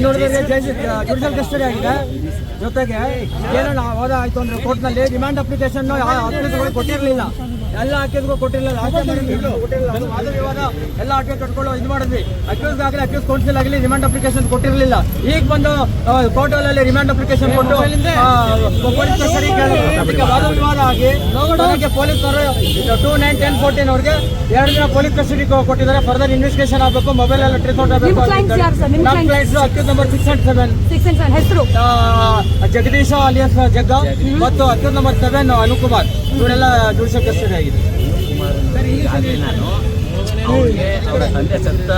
Judicial ಆಗಿದೆ ಜೊತೆಗೆ ಏನೋ ಹೋದ ಆಯಿತು ಅಂದ್ರೆ ಕೋರ್ಟ್ನಲ್ಲಿ ರಿಮಾಂಡ್ ಅಪ್ಲಿಕೇಶನ್ ಅಕ್ಯೂಸ್ಗಳು ಕೊಟ್ಟಿರಲಿಲ್ಲ. ಎಲ್ಲ ಅಕ್ಯೂಸ್ಗಳು ಕೊಟ್ಟಿಲ್ಲ ವಿವಾದ ಎಲ್ಲ ಅಕ್ಯೂಸ್ ಕಟ್ಕೊಂಡು ಇದು ಮಾಡಿದ್ವಿ. ಅಕ್ಯೂಸ್ ಆಗಲಿ ಅಕ್ಯೂಸ್ ಕೌನ್ಸಿಲ್ ಆಗಲಿ ರಿಮಾಂಡ್ ಅಪ್ಲಿಕೇಶನ್ ಕೊಟ್ಟಿರಲಿಲ್ಲ. ಈಗ ಬಂದು ಕೋರ್ಟಲ್ ಅಲ್ಲಿ ರಿಮಾಂಡ್ ಅಪ್ಲಿಕೇಶನ್ ಕೊಟ್ಟು ವಾದ ವಿವಾದ ಆಗಿ ನನಗೆ ಪೊಲೀಸರು ಟೂ ನೈನ್ ಟೆನ್ ಫೋರ್ಟೀನ್ ಅವ್ರಿಗೆ ಎರಡು ದಿನ ಪೊಲೀಸ್ ಕಸ್ಟಡಿ ಕೊಟ್ಟಿದ್ದಾರೆ. ಫರ್ದರ್ ಇನ್ವೆಸ್ಟಿಗೇಷನ್ ಆಗಬೇಕು ಮೊಬೈಲ್ ಎಲ್ಲ ಟ್ರೇಸ್ ಔಟ್ ಆಗಬೇಕು accused number six and seven six and seven ಹೆಸರು? ಜಗದೀಶ ಅಲಿಯಸ್ ಜಗ್ಗ ಮತ್ತು ಅಕ್ಯೂಸ್ ನಂಬರ್ ಸೆವೆನ್ ಅನುಕುಮಾರ್. ಇವರೆಲ್ಲ ಜುಡಿಷಿಯಲ್ ಕಸ್ಟಡಿ ಆಗಿದೆ ಕುಮಾರ್ ನಾನು. ಅವ್ರಿಗೆ ಅವರ ತಂದೆ ಸತ್ತ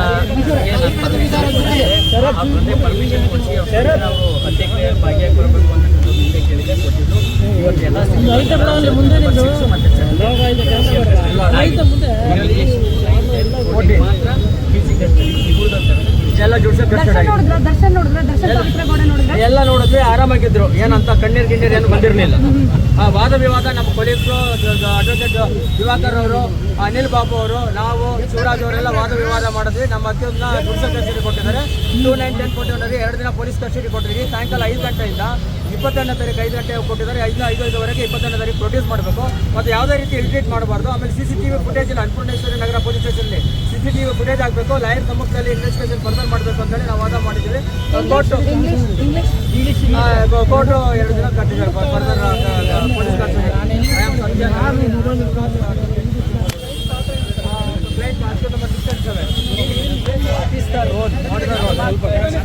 ಆ ತಂದೆ ಪರ್ಮಿಷನ್ ಕೊಡಿಸಿ ನಾವು ಅಧ್ಯಕ್ಷ ಭಾಗಿಯಾಗಿ ಬರಬೇಕು ಅಂತ ಮುಂದೆ ಕೇಳಿದೆ ಕೊಟ್ಟಿದ್ದು. ಇವತ್ತೆಲ್ಲ ಮಾತ್ರ ಫಿಸಿಕಲ್ ಎಲ್ಲ ದರ್ಶನ್ ಪವಿತ್ರ ಎಲ್ಲ ಆರಾಮಾಗಿದ್ರು ಏನಂತ ಕಣ್ಣೀರ್ ಗಿಣ್ಣೀರ್ ಏನು ಬಂದಿರಲಿಲ್ಲ. ಆ ವಾದ ವಿವಾದ ನಮ್ಮ ಪೊಲೀಸರು ಅಡ್ವೊಕೇಟ್ ದಿವಾಕರ್ ಅವರು ಅನಿಲ್ ಬಾಬು ಅವರು, ನಾವು, ಶಿವರಾಜ್ ಅವರೆಲ್ಲ ವಾದ ವಿವಾದ ಮಾಡಿದ್ವಿ. ನಮ್ಮ ಅತ್ಯಂತ ಪುರುಷ ಕಸ್ಟಡಿ ಕೊಟ್ಟಿದ್ದಾರೆ. ಟೂ ನೈನ್ ಟೆನ್ ಕೊಟ್ಟಿದ್ದಾರೆ ಎರಡು ದಿನ ಪೊಲೀಸ್ ಕಸ್ಟಡಿ ಕೊಟ್ಟಿದ್ದೀವಿ. ಸಾಯಂಕಾಲ ಐದು ಗಂಟೆಯಿಂದ ಇಪ್ಪತ್ತೆರಡನೇ ತಾರೀಕು ಐದು ಗಂಟೆ ಕೊಟ್ಟಿದ್ದಾರೆ ಐದು ಐದು ಐದುವರೆಗೆ ಇಪ್ಪತ್ತೆರಡನೇ ತಾರೀಕು ಪ್ರೊಡ್ಯೂಸ್ ಮಾಡಬೇಕು ಮತ್ತು ಯಾವುದೇ ರೀತಿ ಇರಿಟೇಟ್ ಮಾಡಬಾರ್ದು ಆಮೇಲೆ C C T V footage Annapoorneshwari Nagar police ಸ್ಟೇಷನ್ಲಿ C C T V footage ಆಗಬೇಕು ಲಾಯರ್ ಸಮ್ಮುಖದಲ್ಲಿ ಇನ್ವೆಸ್ಟಿಗೇಷನ್ ಫರ್ದರ್ ಮಾಡಬೇಕು ಅಂತೇಳಿ ನಾವು ವಾದ ಮಾಡಿದ್ದೀವಿ ಕೋರ್ಟು ಕೋರ್ಟು ಎರಡು ದಿನ ಕಟ್ಟಿದ್ದಾರೆ ಫರ್ದರ್ ಪೊಲೀಸ್ ರೋಡ್